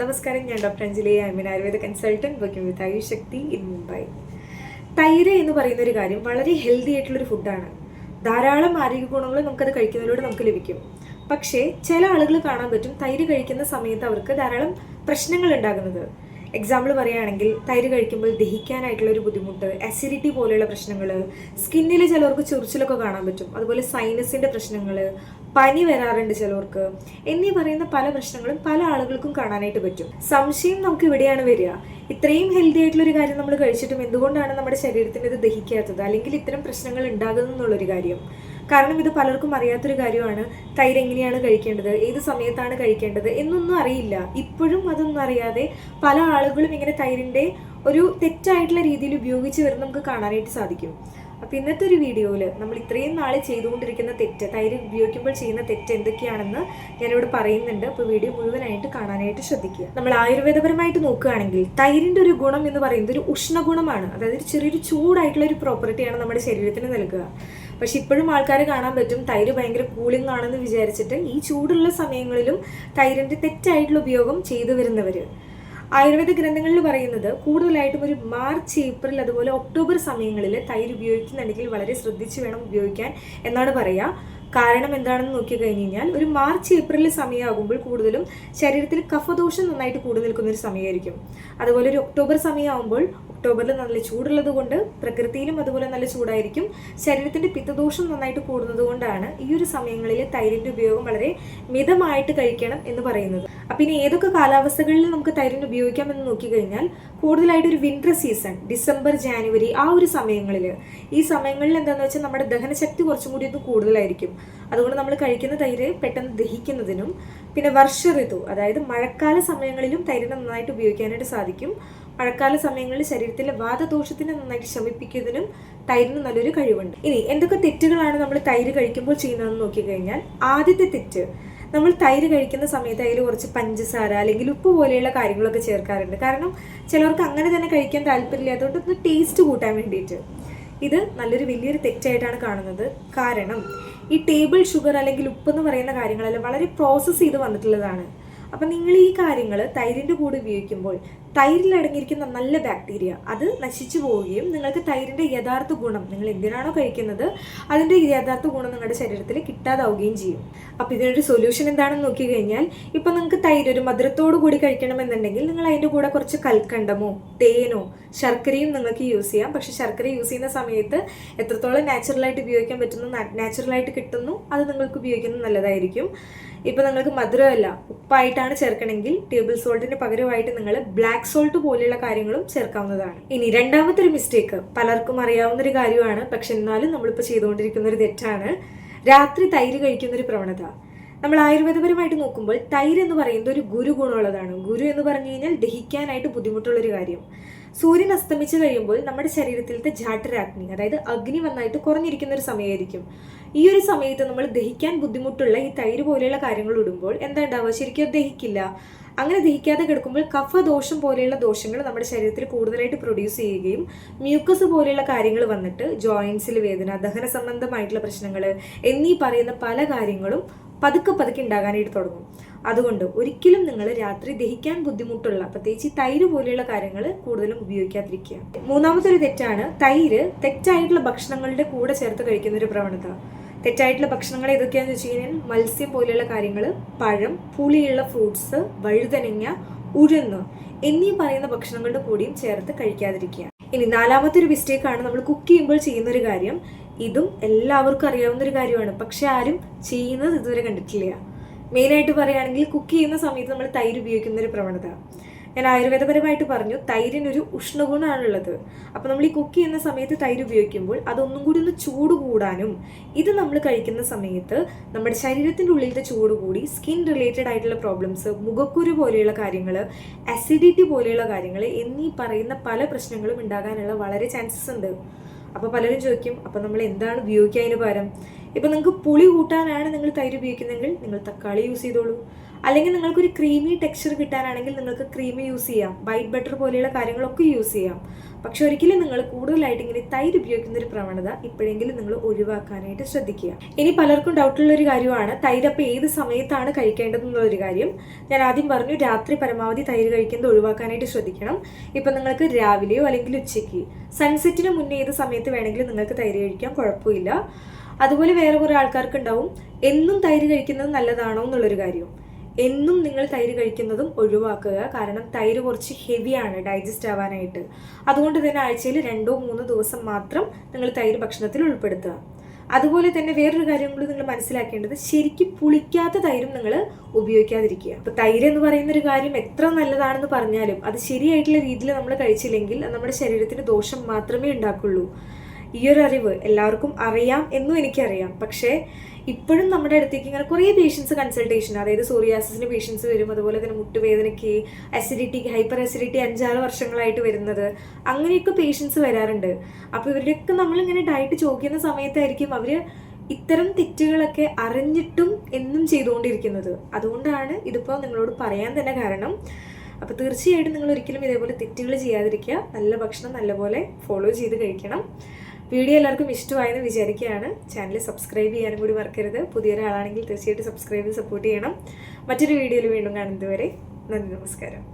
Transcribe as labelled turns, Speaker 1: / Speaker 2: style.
Speaker 1: നമസ്കാരം ഞാൻ doctor Anjali I mean Ayurveda consultant working with Ayush Shakti in Mumbai തൈര് എന്ന് പറയുന്ന ഒരു കാര്യം വളരെ ഹെൽത്തി ആയിട്ടുള്ള ആയിട്ടുള്ളൊരു ഫുഡാണ് ധാരാളം ആരോഗ്യ ഗുണങ്ങൾ നമുക്കത് കഴിക്കുന്നതിലൂടെ നമുക്ക് ലഭിക്കും. പക്ഷേ ചില ആളുകൾ കാണാൻ പറ്റും തൈര് കഴിക്കുന്ന സമയത്ത് അവർക്ക് ധാരാളം പ്രശ്നങ്ങൾ ഉണ്ടാകുന്നത്. എക്സാമ്പിൾ പറയുകയാണെങ്കിൽ തൈര് കഴിക്കുമ്പോൾ ദഹിക്കാനായിട്ടുള്ള ഒരു ബുദ്ധിമുട്ട് അസിഡിറ്റി പോലെയുള്ള പ്രശ്നങ്ങൾ സ്കിന്നിൽ ചിലർക്ക് ചൊറിച്ചിലൊക്കെ കാണാൻ പറ്റും. അതുപോലെ സൈനസിന്റെ പ്രശ്നങ്ങൾ പനി വരാറുണ്ട് ചിലവർക്ക്. എന്നീ പറയുന്ന പല പ്രശ്നങ്ങളും പല ആളുകൾക്കും കാണാനായിട്ട് പറ്റും. സംശയം നമുക്ക് ഇവിടെയാണ് വരിക. ഇത്രയും ഹെൽത്തി ആയിട്ടുള്ള ഒരു കാര്യം നമ്മൾ കഴിച്ചിട്ടും എന്തുകൊണ്ടാണ് നമ്മുടെ ശരീരത്തിന് ഇത് ദഹിക്കാത്തത്? അല്ലെങ്കിൽ ഇത്തരം പ്രശ്നങ്ങൾ ഉണ്ടാകുന്നു എന്നുള്ളൊരു കാര്യം. കാരണം ഇത് പലർക്കും അറിയാത്തൊരു കാര്യമാണ്. തൈര് എങ്ങനെയാണ് കഴിക്കേണ്ടത്? ഏത് സമയത്താണ് കഴിക്കേണ്ടത്? എന്നൊന്നും അറിയില്ല. ഇപ്പോഴും അതൊന്നും അറിയാതെ പല ആളുകളും ഇങ്ങനെ തൈരിന്റെ ഒരു തെറ്റായിട്ടുള്ള രീതിയിൽ ഉപയോഗിച്ച് വരുന്ന നമുക്ക് കാണാനായിട്ട് സാധിക്കും. അപ്പൊ ഇന്നത്തെ ഒരു വീഡിയോയിൽ നമ്മൾ ഇത്രയും നാൾ ചെയ്തുകൊണ്ടിരിക്കുന്ന തെറ്റ് തൈര് ഉപയോഗിക്കുമ്പോൾ ചെയ്യുന്ന തെറ്റ് എന്തൊക്കെയാണെന്ന് ഞാനിവിടെ പറയുന്നുണ്ട്. അപ്പോൾ വീഡിയോ മുഴുവനായിട്ട് കാണാനായിട്ട് ശ്രദ്ധിക്കുക. നമ്മൾ ആയുർവേദപരമായിട്ട് നോക്കുകയാണെങ്കിൽ തൈരിന്റെ ഒരു ഗുണം എന്ന് പറയുന്നത് ഒരു ഉഷ്ണഗുണമാണ്. അതായത് ഒരു ചെറിയൊരു ചൂടായിട്ടുള്ള ഒരു പ്രോപ്പർട്ടിയാണ് നമ്മുടെ ശരീരത്തിന് നൽകുക. പക്ഷെ ഇപ്പോഴും ആൾക്കാർ കാണാൻ പറ്റും തൈര് ഭയങ്കര കൂളിംഗ് ആണെന്ന് വിചാരിച്ചിട്ട് ഈ ചൂടുള്ള സമയങ്ങളിലും തൈരിന്റെ തെറ്റായിട്ടുള്ള ഉപയോഗം ചെയ്തു വരുന്നവര്. ആയുർവേദ ഗ്രന്ഥങ്ങളിൽ പറയുന്നത് കൂടുതലായിട്ടും ഒരു മാർച്ച് ഏപ്രിൽ അതുപോലെ ഒക്ടോബർ സമയങ്ങളിൽ തൈര് ഉപയോഗിക്കുന്നുണ്ടെങ്കിൽ വളരെ ശ്രദ്ധിച്ച് വേണം ഉപയോഗിക്കാൻ എന്നാണ് പറയുക കാരണം എന്താണെന്ന് നോക്കി കഴിഞ്ഞ് കഴിഞ്ഞാൽ ഒരു മാർച്ച് ഏപ്രിൽ സമയമാകുമ്പോൾ കൂടുതലും ശരീരത്തിൽ കഫദോഷം നന്നായിട്ട് കൂടി നിൽക്കുന്ന ഒരു സമയമായിരിക്കും. അതുപോലെ ഒരു ഒക്ടോബർ സമയമാകുമ്പോൾ ഒക്ടോബറിൽ നല്ല ചൂടുള്ളത് കൊണ്ട് പ്രകൃതിയിലും അതുപോലെ നല്ല ചൂടായിരിക്കും. ശരീരത്തിന്റെ പിത്തദോഷം നന്നായിട്ട് കൂടുന്നത് കൊണ്ടാണ് ഈ ഒരു സമയങ്ങളിൽ തൈരിന്റെ ഉപയോഗം വളരെ മിതമായിട്ട് കഴിക്കണം എന്ന് പറയുന്നത്. അപ്പൊ ഇനി ഏതൊക്കെ കാലാവസ്ഥകളിൽ നമുക്ക് തൈരിന് ഉപയോഗിക്കാമെന്ന് നോക്കിക്കഴിഞ്ഞാൽ കൂടുതലായിട്ട് ഒരു വിന്റർ സീസൺ ഡിസംബർ ജാനുവരി ആ ഒരു സമയങ്ങളിൽ ഈ സമയങ്ങളിൽ എന്താണെന്ന് വെച്ചാൽ നമ്മുടെ ദഹനശക്തി കുറച്ചും കൂടി ഒന്ന് കൂടുതലായിരിക്കും. അതുകൊണ്ട് നമ്മൾ കഴിക്കുന്ന തൈര് പെട്ടെന്ന് ദഹിക്കുന്നതിനും പിന്നെ വർഷ ഋതു അതായത് മഴക്കാല സമയങ്ങളിലും തൈര് നന്നായിട്ട് ഉപയോഗിക്കാനായിട്ട് സാധിക്കും. മഴക്കാല സമയങ്ങളിൽ ശരീരത്തിലെ വാദദോഷത്തിനെ നന്നായിട്ട് ശമിപ്പിക്കുന്നതിനും തൈരിന് നല്ലൊരു കഴിവുണ്ട്. ഇനി എന്തൊക്കെ തെറ്റുകളാണ് നമ്മൾ തൈര് കഴിക്കുമ്പോൾ ചെയ്യുന്നതെന്ന് നോക്കിക്കഴിഞ്ഞാൽ ആദ്യത്തെ തെറ്റ് നമ്മൾ തൈര് കഴിക്കുന്ന സമയത്ത് അതിൽ കുറച്ച് പഞ്ചസാര അല്ലെങ്കിൽ ഉപ്പ് പോലെയുള്ള കാര്യങ്ങളൊക്കെ ചേർക്കാറുണ്ട്. കാരണം ചിലർക്ക് അങ്ങനെ തന്നെ കഴിക്കാൻ താല്പര്യമില്ലാത്തതുകൊണ്ട് ഒന്ന് ടേസ്റ്റ് കൂട്ടാൻ വേണ്ടിയിട്ട്. ഇത് നല്ലൊരു വലിയൊരു തെറ്റായിട്ടാണ് കാണുന്നത്. കാരണം ഈ ടേബിൾ ഷുഗർ അല്ലെങ്കിൽ ഉപ്പ് എന്ന് പറയുന്ന കാര്യങ്ങളെല്ലാം വളരെ പ്രോസസ്സ് ചെയ്ത് വന്നിട്ടുള്ളതാണ്. അപ്പം നിങ്ങൾ ഈ കാര്യങ്ങൾ തൈരിന്റെ കൂടെ ഉപയോഗിക്കുമ്പോൾ തൈരിൽ അടങ്ങിയിരിക്കുന്ന നല്ല ബാക്ടീരിയ അത് നശിച്ചു പോവുകയും നിങ്ങൾക്ക് തൈരിന്റെ യഥാർത്ഥ ഗുണം നിങ്ങൾ എന്തിനാണോ കഴിക്കുന്നത് അതിന്റെ യഥാർത്ഥ ഗുണം നിങ്ങളുടെ ശരീരത്തിൽ കിട്ടാതാവുകയും ചെയ്യും. അപ്പം ഇതിനൊരു സൊല്യൂഷൻ എന്താണെന്ന് നോക്കി കഴിഞ്ഞാൽ ഇപ്പം നിങ്ങൾക്ക് തൈര് ഒരു മധുരത്തോടു കൂടി കഴിക്കണമെന്നുണ്ടെങ്കിൽ നിങ്ങൾ അതിന്റെ കൂടെ കുറച്ച് കൽക്കണ്ടമോ തേനോ ശർക്കരയും നിങ്ങൾക്ക് യൂസ് ചെയ്യാം. പക്ഷേ ശർക്കര യൂസ് ചെയ്യുന്ന സമയത്ത് എത്രത്തോളം നാച്ചുറലായിട്ട് ഉപയോഗിക്കാൻ പറ്റുന്നു നാച്ചുറലായിട്ട് കിട്ടുന്നു അത് നിങ്ങൾക്ക് ഉപയോഗിക്കുന്നത് നല്ലതായിരിക്കും. ഇപ്പം നിങ്ങൾക്ക് മധുരമല്ല ഉപ്പായിട്ടാണ് ചേർക്കണമെങ്കിൽ ടേബിൾ സോൾട്ടിന് പകരമായിട്ട് നിങ്ങൾ ബ്ലാക്ക് സോൾട്ട് പോലെയുള്ള കാര്യങ്ങളും ചേർക്കാവുന്നതാണ്. ഇനി രണ്ടാമത്തെ ഒരു മിസ്റ്റേക്ക് പലർക്കും അറിയാവുന്ന ഒരു കാര്യമാണ്. പക്ഷെ എന്നാലും നമ്മളിപ്പോൾ ചെയ്തുകൊണ്ടിരിക്കുന്ന ഒരു തെറ്റാണ്. രാത്രി തൈര് കഴിക്കുന്ന ഒരു പ്രവണത. നമ്മൾ ആയുർവേദപരമായിട്ട് നോക്കുമ്പോൾ തൈര് എന്ന് പറയുന്നത് ഒരു ഗുരു ഗുണമുള്ളതാണ്. ഗുരു എന്ന് പറഞ്ഞു കഴിഞ്ഞാൽ ദഹിക്കാനായിട്ട് ബുദ്ധിമുട്ടുള്ള ഒരു കാര്യം. സൂര്യൻ അസ്തമിച്ച് കഴിയുമ്പോൾ നമ്മുടെ ശരീരത്തിലത്തെ ജാട്ടരാഗ്നി അതായത് അഗ്നി വന്നായിട്ട് കുറഞ്ഞിരിക്കുന്ന ഒരു സമയമായിരിക്കും. ഈ ഒരു സമയത്ത് നമ്മൾ ദഹിക്കാൻ ബുദ്ധിമുട്ടുള്ള ഈ തൈര് പോലെയുള്ള കാര്യങ്ങൾ ഇടുമ്പോൾ എന്താ ഉണ്ടാവുക? ശരിക്കും ദഹിക്കില്ല. അങ്ങനെ ദഹിക്കാതെ കിടക്കുമ്പോൾ കഫദോഷം പോലെയുള്ള ദോഷങ്ങൾ നമ്മുടെ ശരീരത്തിൽ കൂടുതലായിട്ട് പ്രൊഡ്യൂസ് ചെയ്യുകയും മ്യൂക്കസ് പോലെയുള്ള കാര്യങ്ങൾ വന്നിട്ട് ജോയിൻസിൽ വേദന ദഹന സംബന്ധമായിട്ടുള്ള പ്രശ്നങ്ങൾ എന്നീ പറയുന്ന പല കാര്യങ്ങളും പതുക്കെ പതുക്കെ ഉണ്ടാകാനായിട്ട് തുടങ്ങും. അതുകൊണ്ട് ഒരിക്കലും നിങ്ങൾ രാത്രി ദഹിക്കാൻ ബുദ്ധിമുട്ടുള്ള പ്രത്യേകിച്ച് തൈര് പോലെയുള്ള കാര്യങ്ങൾ കൂടുതലും ഉപയോഗിക്കാതിരിക്കുക. മൂന്നാമത്തെ ഒരു തെറ്റാണ് തൈര് തെറ്റായിട്ടുള്ള ഭക്ഷണങ്ങളുടെ കൂടെ ചേർത്ത് കഴിക്കുന്ന ഒരു പ്രവണത. തെറ്റായിട്ടുള്ള ഭക്ഷണങ്ങൾ ഏതൊക്കെയാണെന്ന് വെച്ച് കഴിഞ്ഞാൽ മത്സ്യം പോലെയുള്ള കാര്യങ്ങൾ പഴം പുളിയുള്ള ഫ്രൂട്ട്സ് വഴുതനങ്ങ ഉഴുന്ന് എന്നീ പറയുന്ന ഭക്ഷണങ്ങളുടെ കൂടിയും ചേർത്ത് കഴിക്കാതിരിക്കുക ഇനി നാലാമത്തെ ഒരു മിസ്റ്റേക്കാണ് നമ്മൾ കുക്ക് ചെയ്യുമ്പോൾ ചെയ്യുന്ന ഒരു കാര്യം. ഇതും എല്ലാവർക്കും അറിയാവുന്ന ഒരു കാര്യമാണ്. പക്ഷെ ആരും ചെയ്യുന്നത് ഇതുവരെ കണ്ടിട്ടില്ല. മെയിനായിട്ട് പറയുകയാണെങ്കിൽ കുക്ക് ചെയ്യുന്ന സമയത്ത് നമ്മൾ തൈര് ഉപയോഗിക്കുന്ന ഒരു പ്രവണത. ഞാൻ ആയുർവേദപരമായിട്ട് പറഞ്ഞു തൈരിനൊരു ഉഷ്ണഗുണമാണുള്ളത് അപ്പോൾ നമ്മൾ ഈ കുക്ക് ചെയ്യുന്ന സമയത്ത് തൈര് ഉപയോഗിക്കുമ്പോൾ അതൊന്നും കൂടി ഒന്ന് ചൂട് കൂടാനും ഇത് നമ്മൾ കഴിക്കുന്ന സമയത്ത് നമ്മുടെ ശരീരത്തിന്റെ ഉള്ളിലത്തെ ചൂട് കൂടി സ്കിൻ റിലേറ്റഡ് ആയിട്ടുള്ള പ്രോബ്ലംസ് മുഖക്കുരു പോലെയുള്ള കാര്യങ്ങൾ അസിഡിറ്റി പോലെയുള്ള കാര്യങ്ങൾ എന്നീ പറയുന്ന പല പ്രശ്നങ്ങളും ഉണ്ടാകാനുള്ള വളരെ ചാൻസസ് ഉണ്ട്. അപ്പോൾ പലരും ചോദിക്കും അപ്പോൾ നമ്മൾ എന്താണ് ഉപയോഗിക്കുക അതിന് പകരം? ഇപ്പം നിങ്ങൾക്ക് പുളി കൂട്ടാനാണ് നിങ്ങൾ തൈര് ഉപയോഗിക്കുന്നതെങ്കിൽ നിങ്ങൾ തക്കാളി യൂസ് ചെയ്തോളൂ. അല്ലെങ്കിൽ നിങ്ങൾക്കൊരു ക്രീമി ടെക്സ്ചർ കിട്ടാനാണെങ്കിൽ നിങ്ങൾക്ക് ക്രീമി യൂസ് ചെയ്യാം. വൈറ്റ് ബട്ടർ പോലെയുള്ള കാര്യങ്ങളൊക്കെ യൂസ് ചെയ്യാം. പക്ഷെ ഒരിക്കലും നിങ്ങൾ കൂടുതലായിട്ട് ഇങ്ങനെ തൈര് ഉപയോഗിക്കുന്ന ഒരു പ്രവണത ഇപ്പോഴെങ്കിലും നിങ്ങൾ ഒഴിവാക്കാനായിട്ട് ശ്രദ്ധിക്കുക. ഇനി പലർക്കും ഡൗട്ടുള്ള ഒരു കാര്യമാണ് തൈര് അപ്പോൾ ഏത് സമയത്താണ് കഴിക്കേണ്ടതെന്നുള്ളൊരു കാര്യം. ഞാൻ ആദ്യം പറഞ്ഞു രാത്രി പരമാവധി തൈര് കഴിക്കുന്നത് ഒഴിവാക്കാനായിട്ട് ശ്രദ്ധിക്കണം. ഇപ്പം നിങ്ങൾക്ക് രാവിലെയോ അല്ലെങ്കിൽ ഉച്ചയ്ക്ക് സൺസെറ്റിന് മുന്നേ ഏത് സമയത്ത് വേണമെങ്കിലും നിങ്ങൾക്ക് തൈര് കഴിക്കാം കുഴപ്പമില്ല. അതുപോലെ വേറെ കുറേ ആൾക്കാർക്ക് ഉണ്ടാവും എന്നും തൈര് കഴിക്കുന്നത് നല്ലതാണോ എന്നുള്ളൊരു കാര്യം. എന്നും നിങ്ങൾ തൈര് കഴിക്കുന്നതും ഒഴിവാക്കുക. കാരണം തൈര് കുറച്ച് ഹെവിയാണ് ഡൈജസ്റ്റ് ആവാനായിട്ട്. അതുകൊണ്ട് തന്നെ ആഴ്ചയിൽ രണ്ടോ മൂന്നോ ദിവസം മാത്രം നിങ്ങൾ തൈര് ഭക്ഷണത്തിൽ ഉൾപ്പെടുത്തുക. അതുപോലെ തന്നെ വേറൊരു കാര്യം കൂടി നിങ്ങൾ മനസ്സിലാക്കേണ്ടത് ശരിക്കും പുളിക്കാത്ത തൈരും നിങ്ങൾ ഉപയോഗിക്കാതിരിക്കുക. അപ്പോൾ തൈര് എന്ന് പറയുന്ന ഒരു കാര്യം എത്ര നല്ലതാണെന്ന് പറഞ്ഞാലും അത് ശരിയായിട്ടുള്ള രീതിയിൽ നമ്മൾ കഴിച്ചില്ലെങ്കിൽ നമ്മുടെ ശരീരത്തിന് ദോഷം മാത്രമേ ഉണ്ടാക്കുള്ളൂ. ഈ ഒരു അറിവ് എല്ലാവർക്കും അറിയാം എന്നും എനിക്കറിയാം. പക്ഷേ ഇപ്പോഴും നമ്മുടെ അടുത്തേക്ക് ഇങ്ങനെ കുറേ പേഷ്യൻസ് കൺസൾട്ടേഷൻ അതായത് സോറിയാസിന് പേഷ്യൻസ് വരും അതുപോലെ തന്നെ മുട്ടുവേദനയ്ക്ക് അസിഡിറ്റിക്ക് ഹൈപ്പർ അസിഡിറ്റി അഞ്ചാറ് വർഷങ്ങളായിട്ട് വരുന്നത് അങ്ങനെയൊക്കെ പേഷ്യൻസ് വരാറുണ്ട്. അപ്പോൾ ഇവരുടെയൊക്കെ നമ്മളിങ്ങനെ ഡയറ്റ് ചോദിക്കുന്ന സമയത്തായിരിക്കും അവർ ഇത്തരം തെറ്റുകളൊക്കെ അറിഞ്ഞിട്ടും എന്നും ചെയ്തുകൊണ്ടിരിക്കുന്നത്. അതുകൊണ്ടാണ് ഇതിപ്പോൾ നിങ്ങളോട് പറയാൻ തന്നെ കാരണം. അപ്പോൾ തീർച്ചയായിട്ടും നിങ്ങൾ ഒരിക്കലും ഇതേപോലെ തെറ്റുകൾ ചെയ്യാതിരിക്കുക. നല്ല ഭക്ഷണം നല്ലപോലെ ഫോളോ ചെയ്ത് കഴിക്കണം. വീഡിയോ എല്ലാവർക്കും ഇഷ്ടമായെന്ന് വിചാരിക്കുകയാണ്. ചാനൽ സബ്സ്ക്രൈബ് ചെയ്യാനും കൂടി മറക്കരുത്. പുതിയൊരാളാണെങ്കിൽ തീർച്ചയായിട്ടും സബ്സ്ക്രൈബ് സപ്പോർട്ട് ചെയ്യണം. മറ്റൊരു വീഡിയോയിൽ വീണ്ടും കാണുന്നതുവരെ നന്ദി നമസ്കാരം.